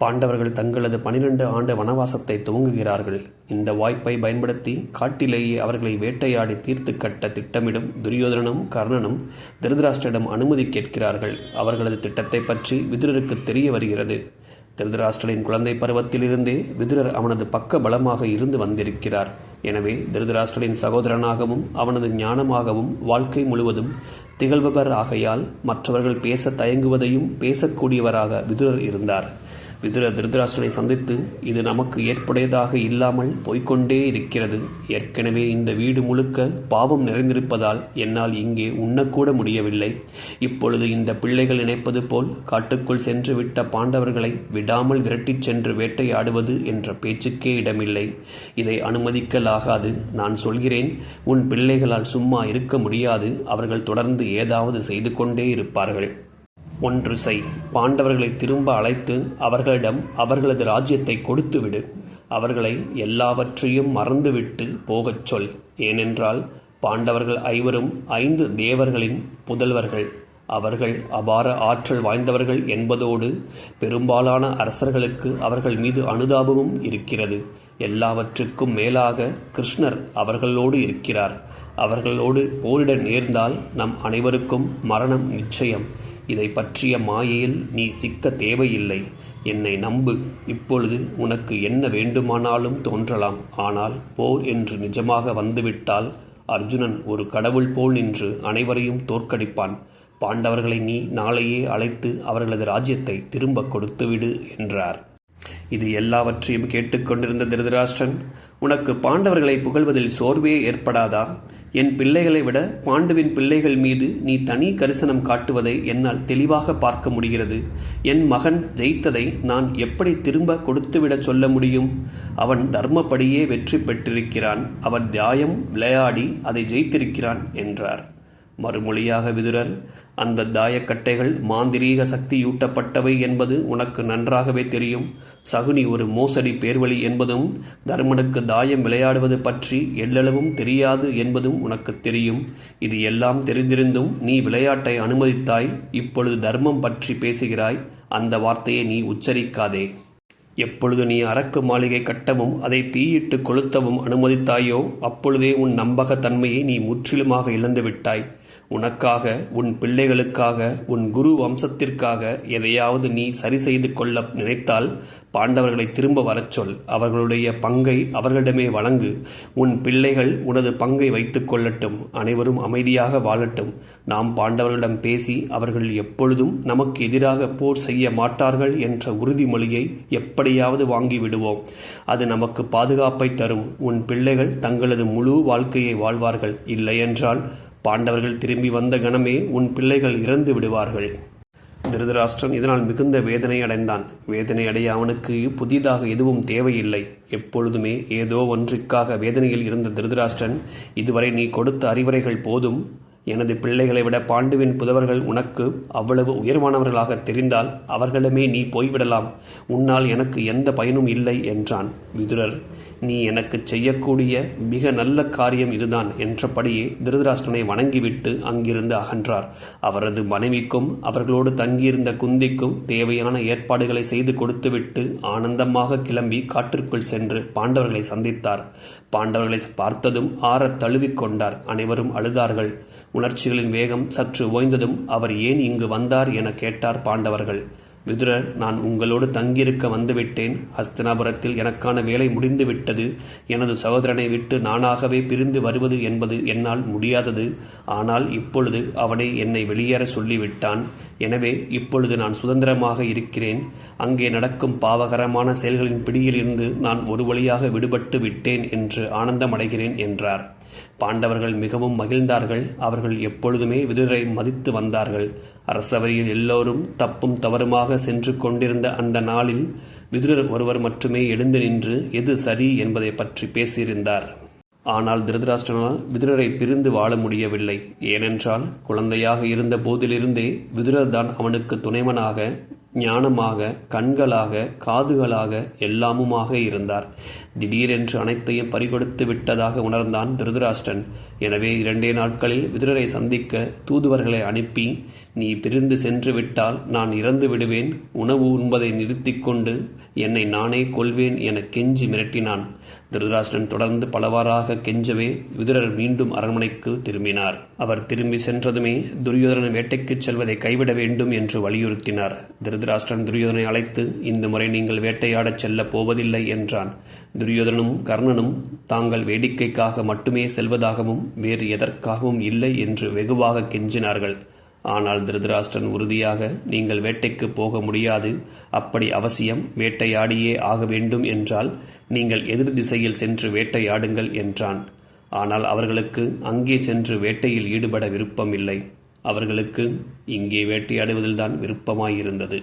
பாண்டவர்கள் தங்களது பனிரெண்டு ஆண்டு வனவாசத்தை துவங்குகிறார்கள். இந்த வாய்ப்பை பயன்படுத்தி காட்டிலேயே அவர்களை வேட்டையாடி தீர்த்து கட்ட திட்டமிடும் துரியோதனனும் கர்ணனும் திருதராஷ்டிரிடம் அனுமதி கேட்கிறார்கள். அவர்களது திட்டத்தை பற்றி விதுரருக்கு தெரிய வருகிறது. திருதராஷ்டிரின் குழந்தை பருவத்திலிருந்தே விதுரர் அவனது பக்க பலமாக இருந்து வந்திருக்கிறார். எனவே திருதராஷ்டிரின் சகோதரனாகவும் அவனது ஞானமாகவும் வாழ்க்கை முழுவதும் திகழ்பவர் ஆகையால் மற்றவர்கள் பேச தயங்குவதையும் பேசக்கூடியவராக விதுரர் இருந்தார். விதுர திருதராஷ்டிரனை சந்தித்து இது நமக்கு ஏற்புடையதாக இல்லாமல் போய்க்கொண்டே இருக்கிறது. ஏற்கனவே இந்த வீடு முழுக்க பாவம் நிறைந்திருப்பதால் என்னால் இங்கே உண்ணக்கூட முடியவில்லை. இப்பொழுது இந்த பிள்ளைகள் நினைப்பது போல் காட்டுக்குள் சென்று விட்ட பாண்டவர்களை விடாமல் விரட்டிச் சென்று வேட்டையாடுவது என்ற பேச்சுக்கே இடமில்லை. இதை அனுமதிக்கலாகாது. நான் சொல்கிறேன் உன் பிள்ளைகளால் சும்மா இருக்க முடியாது. அவர்கள் தொடர்ந்து ஏதாவது செய்து கொண்டே இருப்பார்கள். ஒன்று செய். பாண்டவர்களை திரும்ப அழைத்து அவர்களிடம் அவர்களது ராஜ்யத்தை கொடுத்துவிடு. அவர்களை எல்லாவற்றையும் மறந்துவிட்டு போகச் சொல். ஏனென்றால் பாண்டவர்கள் ஐவரும் ஐந்து தேவர்களின் புதல்வர்கள். அவர்கள் அபார ஆற்றல் வாய்ந்தவர்கள் என்பதோடு பெரும்பாலான அரசர்களுக்கு அவர்கள் மீது அனுதாபமும் இருக்கிறது. எல்லாவற்றுக்கும் மேலாக கிருஷ்ணர் அவர்களோடு இருக்கிறார். அவர்களோடு போரிட நேர்ந்தால் நம் அனைவருக்கும் மரணம் நிச்சயம். இதை பற்றிய மாயையில் நீ சிக்க தேவையில்லை. என்னை நம்பு. இப்பொழுது உனக்கு என்ன வேண்டுமானாலும் தோன்றலாம். ஆனால் போர் என்று நிஜமாக வந்துவிட்டால் அர்ஜுனன் ஒரு கடவுள் போல் நின்று அனைவரையும் தோற்கடிப்பான். பாண்டவர்களை நீ நாளையே அழைத்து அவர்களது ராஜ்யத்தை திரும்ப கொடுத்துவிடு என்றார். இது எல்லாவற்றையும் கேட்டுக்கொண்டிருந்த திருதராஷ்டிரன் உனக்கு பாண்டவர்களை புகழ்வதில் சோர்வே ஏற்படாதா? என் பிள்ளைகளை விட பாண்டுவின் பிள்ளைகள் மீது நீ தனி கரிசனம் காட்டுவதை என்னால் தெளிவாக பார்க்க முடிகிறது. என் மகன் ஜெயித்ததை நான் எப்படி திரும்ப கொடுத்துவிடச் சொல்ல முடியும்? அவன் தர்மப்படியே வெற்றி பெற்றிருக்கிறான். அவன் தியாயம் விளையாடி அதை ஜெயித்திருக்கிறான் என்றார். மறுமொழியாக விதுரர் அந்த தாயக்கட்டைகள் மாந்திரீக சக்தியூட்டப்பட்டவை என்பது உனக்கு நன்றாகவே தெரியும். சகுனி ஒரு மோசடி பேர்வழி என்பதும் தர்மனுக்கு தாயம் விளையாடுவது பற்றி எல்லளவும் தெரியாது என்பதும் உனக்கு தெரியும். இது எல்லாம் தெரிந்திருந்தும் நீ விளையாட்டை அனுமதித்தாய். இப்பொழுது தர்மம் பற்றி பேசுகிறாய். அந்த வார்த்தையை நீ உச்சரிக்காதே. எப்பொழுது நீ அரக்கு மாளிகை கட்டவும் அதை தீயிட்டு கொளுத்தவும் அனுமதித்தாயோ அப்பொழுதே உன் நம்பகத்தன்மையை நீ முற்றிலுமாக இழந்துவிட்டாய். உனக்காக உன் பிள்ளைகளுக்காக உன் குரு வம்சத்திற்காக எதையாவது நீ சரி செய்து கொள்ள நினைத்தால் பாண்டவர்களை திரும்ப வரச் சொல். அவர்களுடைய பங்கை அவர்களிடமே வழங்கு. உன் பிள்ளைகள் உனது பங்கை வைத்துக் கொள்ளட்டும். அனைவரும் அமைதியாக வாழட்டும். நாம் பாண்டவர்களிடம் பேசி அவர்கள் எப்பொழுதும் நமக்கு எதிராக போர் செய்ய மாட்டார்கள் என்ற உறுதிமொழியை எப்படியாவது வாங்கி விடுவோம். அது நமக்கு பாதுகாப்பை தரும். உன் பிள்ளைகள் தங்களது முழு வாழ்க்கையை வாழ்வார்கள். இல்லையென்றால் பாண்டவர்கள் திரும்பி வந்த கணமே உன் பிள்ளைகள் இறந்து விடுவார்கள். திருதராஷ்டிரன் இதனால் மிகுந்த வேதனை அடைந்தான். வேதனை அடைய அவனுக்கு புதிதாக எதுவும் தேவையில்லை. எப்பொழுதுமே ஏதோ ஒன்றிற்காக வேதனையில் இருந்த திருதராஷ்டிரன் இதுவரை நீ கொடுத்த அறிவுரைகள் போதும். எனது பிள்ளைகளை விட பாண்டுவின் புதவர்கள் உனக்கு அவ்வளவு உயர்வானவர்களாக தெரிந்தால் அவர்களிடமே நீ போய்விடலாம். உன்னால் எனக்கு எந்த பயனும் இல்லை என்றான் விதுரர். நீ எனக்கு செய்யக்கூடிய மிக நல்ல காரியம் இதுதான் என்றபடியே திருதராஷ்டிரனை வணங்கிவிட்டு அங்கிருந்து அகன்றார். அவரது மனைவிக்கும் அவர்களோடு தங்கியிருந்த குந்திக்கும் தேவையான ஏற்பாடுகளை செய்து கொடுத்துவிட்டு ஆனந்தமாக கிளம்பி காட்டிற்குள் சென்று பாண்டவர்களை சந்தித்தார். பாண்டவர்களை பார்த்ததும் ஆற தழுவிக்கொண்டார் அனைவரும் அழுதார்கள். உணர்ச்சிகளின் வேகம் சற்று ஓய்ந்ததும் அவர் ஏன் இங்கு வந்தார் என கேட்டார் பாண்டவர்கள். விதுரர் நான் உங்களோடு தங்கியிருக்க வந்துவிட்டேன். ஹஸ்தினாபுரத்தில் எனக்கான வேலை முடிந்துவிட்டது. எனது சகோதரனை விட்டு நானாகவே பிரிந்து வருவது என்பது என்னால் முடியாதது. ஆனால் இப்பொழுது அவனை என்னை வெளியேற சொல்லிவிட்டான். எனவே இப்பொழுது நான் சுதந்திரமாக இருக்கிறேன். அங்கே நடக்கும் பாவகரமான செயல்களின் பிடியிலிருந்து நான் ஒரு வழியாக விடுபட்டு விட்டேன் என்று ஆனந்தமடைகிறேன் என்றார். பாண்டவர்கள் மிகவும் மகிழ்ந்தார்கள். அவர்கள் எப்பொழுதுமே விதுரை மதித்து வந்தார்கள். அரசவையில் எல்லோரும் தப்பும் தவறுமாக சென்று கொண்டிருந்த அந்த நாளில் விதுரர் ஒருவர் மட்டுமே எழுந்து நின்று எது சரி என்பதை பற்றி பேசியிருந்தார். ஆனால் திருதராஷ்டிரனால் விதுரரை பிரிந்து வாழ முடியவில்லை. ஏனென்றால் குழந்தையாக இருந்த போதிலிருந்தே விதுரர் தான் அவனுக்கு துணைவனாக ஞானமாக கண்களாக காதுகளாக எல்லாமுமாக இருந்தார். திடீரென்று அனைத்தையும் பறிகொடுத்து விட்டதாக உணர்ந்தான் திருதராஷ்டன் எனவே இரண்டே நாட்களில் விதுரரை சந்திக்க தூதுவர்களை அனுப்பி நீ பிரிந்து சென்று விட்டால் நான் இறந்து விடுவேன். உணவு உண்பதை நிறுத்தி கொண்டு என்னை நானே கொல்வேன் என கெஞ்சி மிரட்டினான். திருதராஷ்டன் தொடர்ந்து பலவாறாக கெஞ்சவே விதுரர் மீண்டும் அரண்மனைக்கு திரும்பினார். அவர் திரும்பி சென்றதுமே துரியோதனன் வேட்டைக்குச் செல்வதை கைவிட வேண்டும் என்று வலியுறுத்தினார். திருதராஷ்டிரன் துரியோதனை அழைத்து இந்த முறை நீங்கள் வேட்டையாடச் செல்லப் போவதில்லை என்றான். துரியோதனும் கர்ணனும் தாங்கள் வேடிக்கைக்காக மட்டுமே செல்வதாகவும் வேறு எதற்காகவும் இல்லை என்று வெகுவாக கெஞ்சினார்கள். ஆனால் திருதராஷ்டிரன் உறுதியாக நீங்கள் வேட்டைக்கு போக முடியாது. அப்படி அவசியம். வேட்டையாடியே ஆக வேண்டும் என்றால் நீங்கள் எதிர் திசையில் சென்று வேட்டையாடுங்கள் என்றான். ஆனால் அவர்களுக்கு அங்கே சென்று வேட்டையில் ஈடுபட விருப்பமில்லை. அவர்களுக்கு இங்கே வேட்டையாடுவதில்தான் விருப்பமாயிருந்தது.